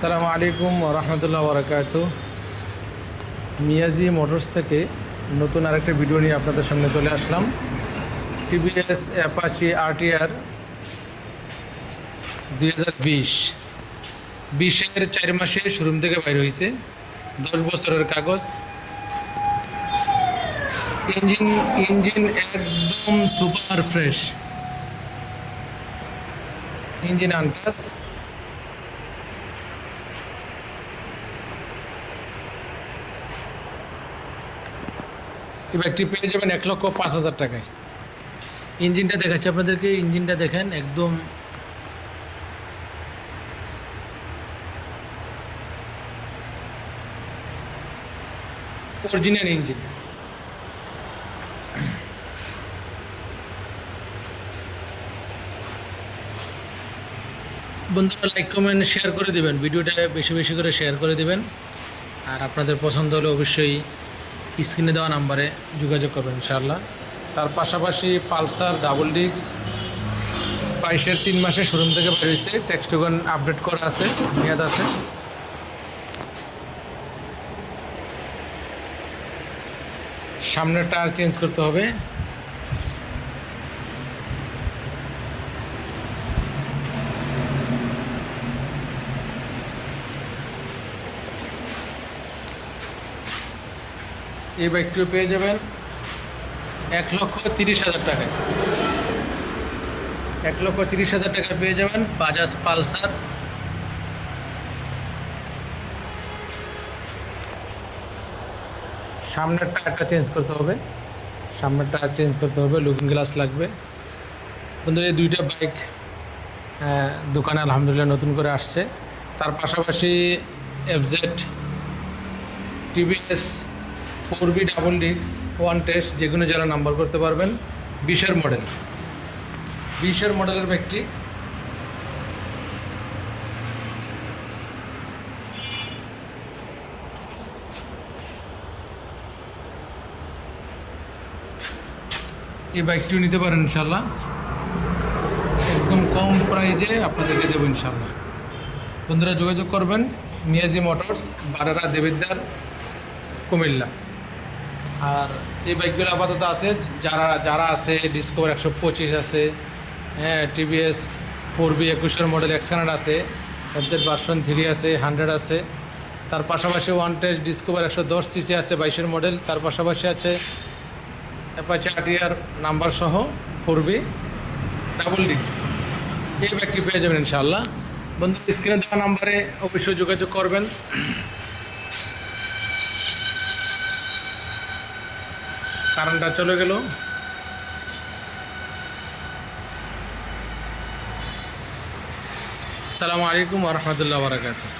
আসসালামু আলাইকুম রহমতুল্লাহ বরকাত মিয়াজি মোটরস থেকে নতুন আরেকটা ভিডিও নিয়ে আপনাদের সামনে চলে আসলাম। টিভিএস অ্যাপাচি আরটিআর দুই হাজার বিশ। বিশের চার মাসে শোরুম থেকে বাইর হয়েছে। দশ বছরের কাগজ। ইঞ্জিন ইঞ্জিন একদম সুপার ফ্রেশ। ইঞ্জিন আনটাস এই পেয়ে যাবেন এক লক্ষ পাঁচ হাজার টাকায়। ইঞ্জিনটা দেখাচ্ছি আপনাদেরকে, ইঞ্জিনটা দেখেন একদম অরিজিনাল ইঞ্জিন বন্ধুরা লাইক কমেন্ট শেয়ার করে দিবেন। ভিডিওটা বেশি বেশি করে শেয়ার করে দিবেন। আর আপনাদের পছন্দ হলে অবশ্যই স্ক্রিনে দেওয়া নাম্বারে যোগাযোগ করবেন ইনশাআল্লাহ। তার পাশাপাশি পালসার, ডাবল ডিক্স বাইশের তিন মাসে শোরুম থেকে বের হয়েছে। টেক্সটুগন আপডেট করা আছে, মেয়াদ আছে। সামনের টায়ার চেঞ্জ করতে হবে। এই বাইকটিও পেয়ে যাবেন এক লক্ষ তিরিশ হাজার টাকায়। এক লক্ষ তিরিশ হাজার টাকা পেয়ে যাবেন বাজাজ পালসার। সামনের টায়ারটা চেঞ্জ করতে হবে। সামনের টায়ার চেঞ্জ করতে হবে লুকিং গ্লাস লাগবে। বন্ধুরা এই দুইটা বাইক আহ, দোকানে আলহামদুলিল্লাহ নতুন করে আসছে। তার পাশাপাশি FZ TVS four V double ডিক্স ওয়ান টেস্ট যে কোনো যারা নাম্বার করতে পারবেন, বিশের মডেল বিশের মডেলের ব্যক্তি। এই বাইকটিও নিতে পারেন ইনশাল্লাহ একদম কম প্রাইজে আপনাদেরকে দেবো ইনশাল্লাহ বন্ধুরা যোগাযোগ করবেন মিয়াজি মোটরস, বারারা দেবিদ্দার কুমিল্লা। আর এই বাইকগুলো আপাতত আছে, যারা যারা আছে ডিসকভার একশো পঁচিশ আছে হ্যাঁ টিভিএস ফোর বি একুশের মডেল এক্সকানার আছে এফজেড ভার্সন থ্রি আছে হান্ড্রেড আছে। তার পাশাপাশি ওয়ান টেস্ট ডিসকভার একশো দশ সিসি আছে, বাইশের মডেল তার পাশাপাশি আছে অ্যাপাচি আটিয়ার নাম্বার সহ ফোর বি ডাবল ডিস্ক এই ব্যাগটি পেয়ে যাবেন ইনশাআল্লাহ। বন্ধু স্ক্রিনে দেওয়া নাম্বারে অবশ্যই যোগাযোগ করবেন। কারেন্টটা চলে গেল। আসসালামু আলাইকুম রহমতুল্লাহ বারাকাতু